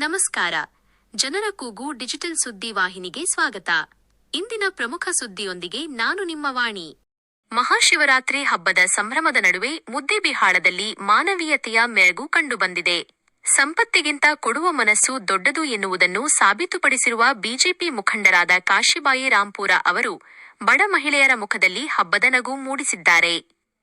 ನಮಸ್ಕಾರ. ಜನರ ಕೂಗು ಡಿಜಿಟಲ್ ಸುದ್ದಿ ವಾಹಿನಿಗೆ ಸ್ವಾಗತ. ಇಂದಿನ ಪ್ರಮುಖ ಸುದ್ದಿಯೊಂದಿಗೆ ನಾನು ನಿಮ್ಮ ವಾಣಿ. ಮಹಾಶಿವರಾತ್ರಿ ಹಬ್ಬದ ಸಂಭ್ರಮದ ನಡುವೆ ಮುದ್ದೆಬಿಹಾಳದಲ್ಲಿ ಮಾನವೀಯತೆಯ ಮೆರಗು ಕಂಡುಬಂದಿದೆ. ಸಂಪತ್ತಿಗಿಂತ ಕೊಡುವ ಮನಸ್ಸು ದೊಡ್ಡದು ಎನ್ನುವುದನ್ನು ಸಾಬೀತುಪಡಿಸಿರುವ ಬಿಜೆಪಿ ಮುಖಂಡರಾದ ಕಾಶಿಬಾಯಿ ರಾಂಪುರ ಅವರು ಬಡ ಮಹಿಳೆಯರ ಮುಖದಲ್ಲಿ ಹಬ್ಬದ ನಗು ಮೂಡಿಸಿದ್ದಾರೆ.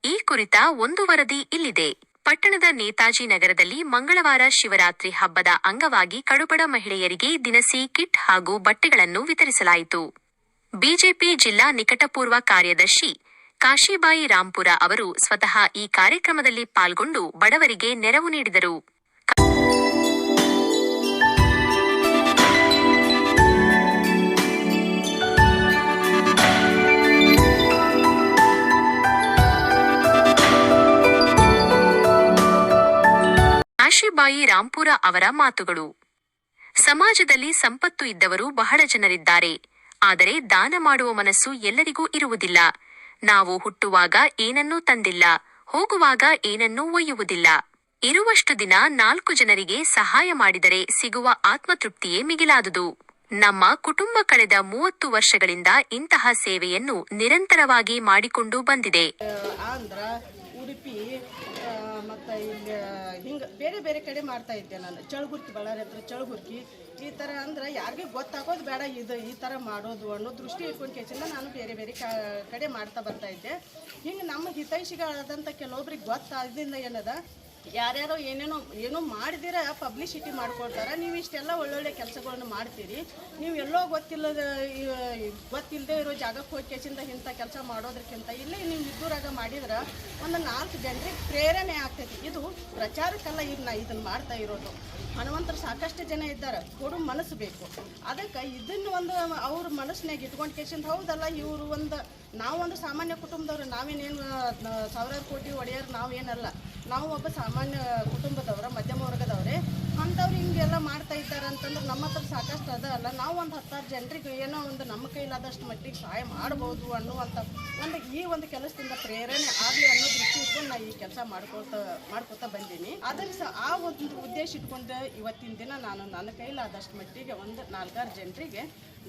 ಈ ಕುರಿತ ಒಂದು ವರದಿ ಇಲ್ಲಿದೆ. ಪಟ್ಟಣದ ನೇತಾಜಿ ನಗರದಲ್ಲಿ ಮಂಗಳವಾರ ಶಿವರಾತ್ರಿ ಹಬ್ಬದ ಅಂಗವಾಗಿ ಕಡುಬಡ ಮಹಿಳೆಯರಿಗೆ ದಿನಸಿ ಕಿಟ್ ಹಾಗೂ ಬಟ್ಟೆಗಳನ್ನು ವಿತರಿಸಲಾಯಿತು. ಬಿಜೆಪಿ ಜಿಲ್ಲಾ ನಿಕಟಪೂರ್ವ ಕಾರ್ಯದರ್ಶಿ ಕಾಶಿಬಾಯಿ ರಾಂಪುರ ಅವರು ಸ್ವತಃ ಈ ಕಾರ್ಯಕ್ರಮದಲ್ಲಿ ಪಾಲ್ಗೊಂಡು ಬಡವರಿಗೆ ನೆರವು ನೀಡಿದರು. ಕಾಶಿಬಾಯಿ ರಾಂಪುರ ಅವರ ಮಾತುಗಳು. ಸಮಾಜದಲ್ಲಿ ಸಂಪತ್ತು ಇದ್ದವರು ಬಹಳ ಜನರಿದ್ದಾರೆ. ಆದರೆ ದಾನ ಮಾಡುವ ಮನಸ್ಸು ಎಲ್ಲರಿಗೂ ಇರುವುದಿಲ್ಲ. ನಾವು ಹುಟ್ಟುವಾಗ ಏನನ್ನೂ ತಂದಿಲ್ಲ, ಹೋಗುವಾಗ ಏನನ್ನೂ ಒಯ್ಯುವುದಿಲ್ಲ. ಇರುವಷ್ಟು ದಿನ ನಾಲ್ಕು ಜನರಿಗೆ ಸಹಾಯ ಮಾಡಿದರೆ ಸಿಗುವ ಆತ್ಮತೃಪ್ತಿಯೇ ಮಿಗಿಲಾದುದು. ನಮ್ಮ ಕುಟುಂಬ ಕಳೆದ ಮೂವತ್ತು ವರ್ಷಗಳಿಂದ ಇಂತಹ ಸೇವೆಯನ್ನು ನಿರಂತರವಾಗಿ ಮಾಡಿಕೊಂಡು ಬಂದಿದೆ. ಮತ್ತು ಇಲ್ಲಿ ಹಿಂಗೆ ಬೇರೆ ಬೇರೆ ಕಡೆ ಮಾಡ್ತಾ ಇದ್ದೆ ನಾನು. ಚಳುಗುರ್ಕಿ, ಬಳ್ಳಾರಿ ಹತ್ರ ಚಳಗುರ್ಕಿ. ಈ ಥರ ಅಂದ್ರೆ ಯಾರಿಗೂ ಗೊತ್ತಾಗೋದು ಬೇಡ ಇದು, ಈ ಥರ ಮಾಡೋದು ಅನ್ನೋ ದೃಷ್ಟಿ ಇಟ್ಕೊಂಡು ಕೆಚಿಂದ ನಾನು ಬೇರೆ ಬೇರೆ ಕಡೆ ಮಾಡ್ತಾ ಬರ್ತಾ ಇದ್ದೆ. ಹಿಂಗೆ ನಮ್ಮ ಹಿತೈಷಿಗಳಾದಂಥ ಕೆಲವೊಬ್ರಿಗೆ ಗೊತ್ತಾದ್ರಿಂದ ಏನದ? ಯಾರ್ಯಾರೋ ಏನೇನೋ, ಏನೋ ಮಾಡಿದಿರ ಪಬ್ಲಿಸಿಟಿ ಮಾಡ್ಕೊಳ್ತಾರೆ, ನೀವು ಇಷ್ಟೆಲ್ಲ ಒಳ್ಳೊಳ್ಳೆ ಕೆಲಸಗಳನ್ನು ಮಾಡ್ತೀರಿ. ನೀವು ಎಲ್ಲೋ ಗೊತ್ತಿಲ್ಲದ ಗೊತ್ತಿಲ್ಲದೆ ಇರೋ ಜಾಗಕ್ಕೆ ಹೋಗಿ ಕೇಸಿಂದ ಇಂಥ ಕೆಲಸ ಮಾಡೋದಕ್ಕಿಂತ ಇಲ್ಲೇ ನೀವು ಇದ್ದೂರಾಗ ಮಾಡಿದ್ರೆ ಒಂದು ನಾಲ್ಕು ಜನರಿಗೆ ಪ್ರೇರಣೆ ಆಗ್ತೈತಿ. ಇದು ಪ್ರಚಾರಕ್ಕೆಲ್ಲ ಈಗ ಇದನ್ನು ಮಾಡ್ತಾ ಇರೋದು. ಹನುಮಂತರು ಸಾಕಷ್ಟು ಜನ ಇದ್ದಾರೆ. ಕೊಡು ಮನಸ್ಸು ಬೇಕು. ಅದಕ್ಕೆ ಇದನ್ನು ಒಂದು ಅವ್ರ ಮನಸ್ಸಿನಾಗ ಇಟ್ಕೊಂಡು ಕೇಸಿಂದ ಹೌದಲ್ಲ, ಇವರು ಒಂದು ನಾವೊಂದು ಸಾಮಾನ್ಯ ಕುಟುಂಬದವ್ರು, ನಾವೇನೇನು ಸಾವಿರಾರು ಕೋಟಿ ಒಡೆಯರು ನಾವೇನಲ್ಲ. ನಾವು ಒಬ್ಬ ಸಾಮಾನ್ಯ ಕುಟುಂಬದವ್ರ ನಮ್ಮ ಹತ್ರ ಸಾಕಷ್ಟು ಅದ ಅಲ್ಲ, ನಾವು ಒಂದು ಹತ್ತಾರು ಜನರಿಗೆ ಏನೋ ಒಂದು ನಮ್ಮ ಕೈಲಾದಷ್ಟು ಮಟ್ಟಿಗೆ ಸಹಾಯ ಮಾಡ್ಬೋದು ಅನ್ನುವಂಥ ಒಂದು ಈ ಒಂದು ಕೆಲಸದಿಂದ ಪ್ರೇರಣೆ ಆಗಲಿ ಅನ್ನೋ ದೃಷ್ಟಿ ಇಟ್ಕೊಂಡು ನಾನು ಈ ಕೆಲಸ ಮಾಡ್ಕೊಳ್ತಾ, ಮಾಡ್ಕೊತಾ ಬಂದೀನಿ. ಅದಕ್ಕೆ ಸಹ ಆ ಒಂದು ಉದ್ದೇಶ ಇಟ್ಕೊಂಡು ಇವತ್ತಿನ ದಿನ ನಾನು ನನ್ನ ಕೈಲಾದಷ್ಟು ಮಟ್ಟಿಗೆ ಒಂದು ನಾಲ್ಕಾರು ಜನರಿಗೆ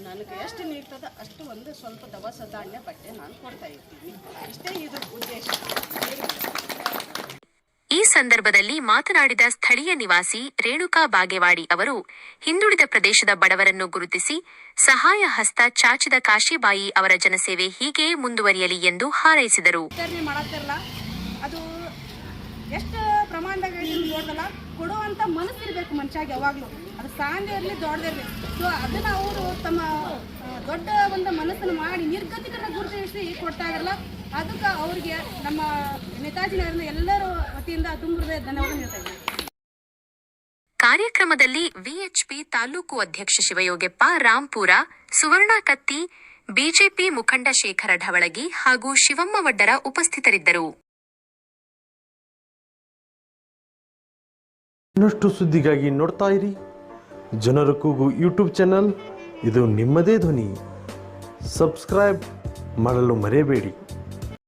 ನನಗೆ ಎಷ್ಟು ನೀಡ್ತದ ಅಷ್ಟು ಒಂದು ಸ್ವಲ್ಪ ದವಸ ಧಾನ್ಯ ಬಟ್ಟೆ ನಾನು ಕೊಡ್ತಾ ಇರ್ತೀನಿ. ಇಷ್ಟೇ ಇದ್ರ ಉದ್ದೇಶ. ಸಂದರ್ಭದಲ್ಲಿ ಮಾತನಾಡಿದ ಸ್ಥಳೀಯ ನಿವಾಸಿ ರೇಣುಕಾ ಬಾಗೇವಾಡಿ ಅವರು, ಹಿಂದುಳಿದ ಪ್ರದೇಶದ ಬಡವರನ್ನು ಗುರುತಿಸಿ ಸಹಾಯ ಹಸ್ತ ಚಾಚಿದ ಕಾಶಿಬಾಯಿ ಅವರ ಜನಸೇವೆ ಹೀಗೆ ಮುಂದುವರಿಯಲಿ ಎಂದು ಹಾರೈಸಿದರು. ಅದು ಎಷ್ಟು ಪ್ರಮಾಣದಾಗ ನಿಮ್ಗೆ ಕೊಡುವಂತ ಮನಸ್ಸಿರ್ಬೇಕು ಮನುಷ್ಯಾಗ ಯಾವಾಗಲೂ. ಅದು ಸಾಂದೆ ಇರಲಿ ದೊಡ್ಡದಿರಲಿ ಸೊ ಅದನ್ನ ಅವರು ತಮ್ಮ ದೊಡ್ಡ ಒಂದು ಮನಸ್ಸನ್ನು ಮಾಡಿ ನಿರ್ಗತಿಕರನ್ನ ಗುರುತಿಸಿ ಕೊಡ್ತಾ ಇದಾರಲ್ಲ ಅದಕ್ಕೆ ಅವ್ರಿಗೆ ನಮ್ಮ ನೇತಾಜಿ ನಗರನ ಎಲ್ಲರ ವತಿಯಿಂದ ತುಂಬ ಹೃದಯ ಧನ್ಯವಾದ ಹೇಳ್ತಾ ಇದ್ದೀನಿ. ಕಾರ್ಯಕ್ರಮದಲ್ಲಿ ವಿಎಚ್ಪಿ ತಾಲೂಕು ಅಧ್ಯಕ್ಷ ಶಿವಯೋಗಪ್ಪ ರಾಂಪುರ ಸುವರ್ಣ ಕತ್ತಿ ಬಿಜೆಪಿ ಮುಖಂಡ ಶೇಖರ ಢವಳಗಿ ಹಾಗೂ ಶಿವಮ್ಮ ವಡ್ಡರ ಉಪಸ್ಥಿತರಿದ್ದರು. ಇನ್ನಷ್ಟು ಸುದ್ದಿಗಾಗಿ ನೋಡ್ತಾ ಇರಿ. ಜನರ ಕೂಗು ಯೂಟ್ಯೂಬ್ ಚಾನಲ್. ಇದು ನಿಮ್ಮದೇ ಧ್ವನಿ. ಸಬ್ಸ್ಕ್ರೈಬ್ ಮಾಡಲು ಮರೆಯಬೇಡಿ.